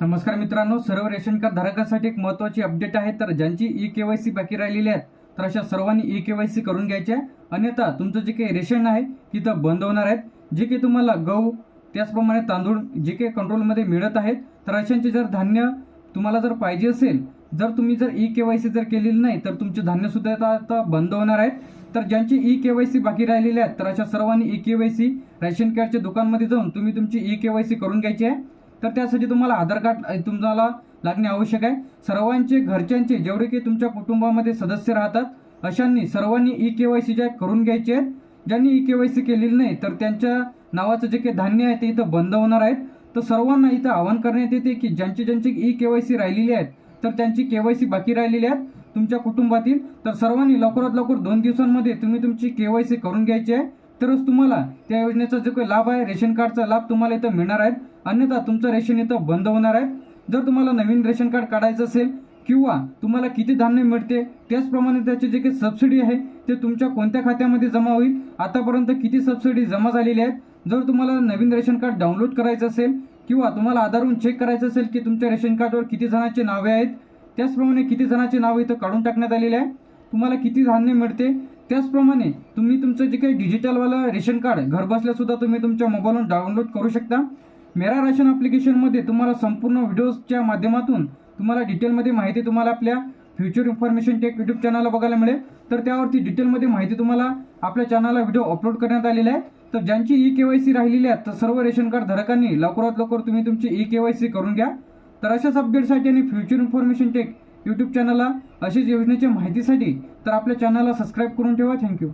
नमस्कार मित्रांनो सर्व रेशन कार्ड धारकांसाठी एक महत्वाची अपडेट आहे. तर ज्यांची ई केवायसी बाकी राहिलेली आहेत तर अशा सर्वांनी ई केवायसी करून घ्यायची आहे. अन्यथा तुमचं जे काही रेशन आहे तिथं बंद होणार आहेत. जे काही तुम्हाला गहू त्याचप्रमाणे तांदूळ जे काही कंट्रोलमध्ये मिळत आहेत तर अशांचे जर धान्य तुम्हाला जर पाहिजे असेल जर तुम्ही जर ई के वाय सी जर केलेली नाही तर तुमचे धान्यसुद्धा आता आता बंद होणार आहेत. तर ज्यांची ई के वाय सी बाकी राहिलेली आहेत तर अशा सर्वांनी E K Y C ration कार्डच्या दुकानमध्ये जाऊन तुम्ही तुमची ई के वाय सी करून घ्यायची आहे. तर त्यासाठी तुम्हाला आधार कार्ड तुम्हाला लागणे आवश्यक आहे. सर्वांचे घरच्यांचे जेवढे की तुमच्या कुटुंबामध्ये सदस्य राहतात अशांनी सर्वांनी ई के वाय सी ज्या करून घ्यायची. आहेत ज्यांनी ई केवायसी केलेली नाही तर त्यांच्या नावाचं जे काही धान्य आहे ते इथं बंद होणार आहेत. तर सर्वांना इथं आवाहन करण्यात येते की ज्यांची ज्यांची ई के वाय सी राहिलेली आहेत तर त्यांची के वाय सी बाकी राहिलेली आहेत तुमच्या कुटुंबातील. तर सर्वांनी लवकरात लवकर दोन दिवसांमध्ये तुम्ही तुमची के वाय सी करून घ्यायची आहे. तरच तुम्हाला त्या योजनेचा जो काही लाभ आहे रेशन कार्डचा लाभ तुम्हाला इथं मिळणार आहे. अन्यथा तुमचं रेशन इथं बंद होणार आहे. जर तुम्हाला नवीन रेशन कार्ड काढायचं असेल किंवा तुम्हाला किती धान्य मिळते त्याचप्रमाणे त्याचे जे काही सबसिडी आहे ते तुमच्या कोणत्या खात्यामध्ये जमा होईल? आतापर्यंत किती सबसिडी जमा झालेली आहेत? जर तुम्हाला नवीन रेशन कार्ड डाउनलोड करायचं असेल किंवा तुम्हाला आधारहून चेक करायचं असेल की तुमच्या रेशन कार्डवर किती जणांची नावे आहेत त्याचप्रमाणे किती जणांची नावं इथं काढून टाकण्यात आलेली आहे. तुम्हाला किती धान्य मिळते त्याचप्रमाणे तुम्ही तुमचं जे काही डिजिटलवालं रेशन कार्ड घरबसल्या सुद्धा तुम्ही तुमच्या मोबाईलवरून डाउनलोड करू शकता. मेरा राशन ॲप्लिकेशनमध्ये तुम्हाला संपूर्ण व्हिडिओजच्या माध्यमातून तुम्हाला डिटेलमध्ये माहिती तुम्हाला आपल्या फ्युचर इन्फॉर्मेशन टेक यूट्यूब चॅनलला बघायला मिळेल. तर त्यावरती डिटेलमध्ये माहिती तुम्हाला आपल्या चॅनलला व्हिडिओ अपलोड करण्यात आलेला आहे तर ज्यांची ई के वाय सी राहिलेली आहे तर सर्व रेशन कार्ड धारकांनी लवकरात लवकर तुम्ही तुमची ई के वाय सी करून घ्या. तर अशाच अपडेटसाठी आणि फ्युचर इन्फॉर्मेशन टेक यूट्यूब चॅनलला अशीच योजनेच्या माहितीसाठी तर आपल्या चॅनलला सबस्क्राईब करून ठेवा. थँक्यू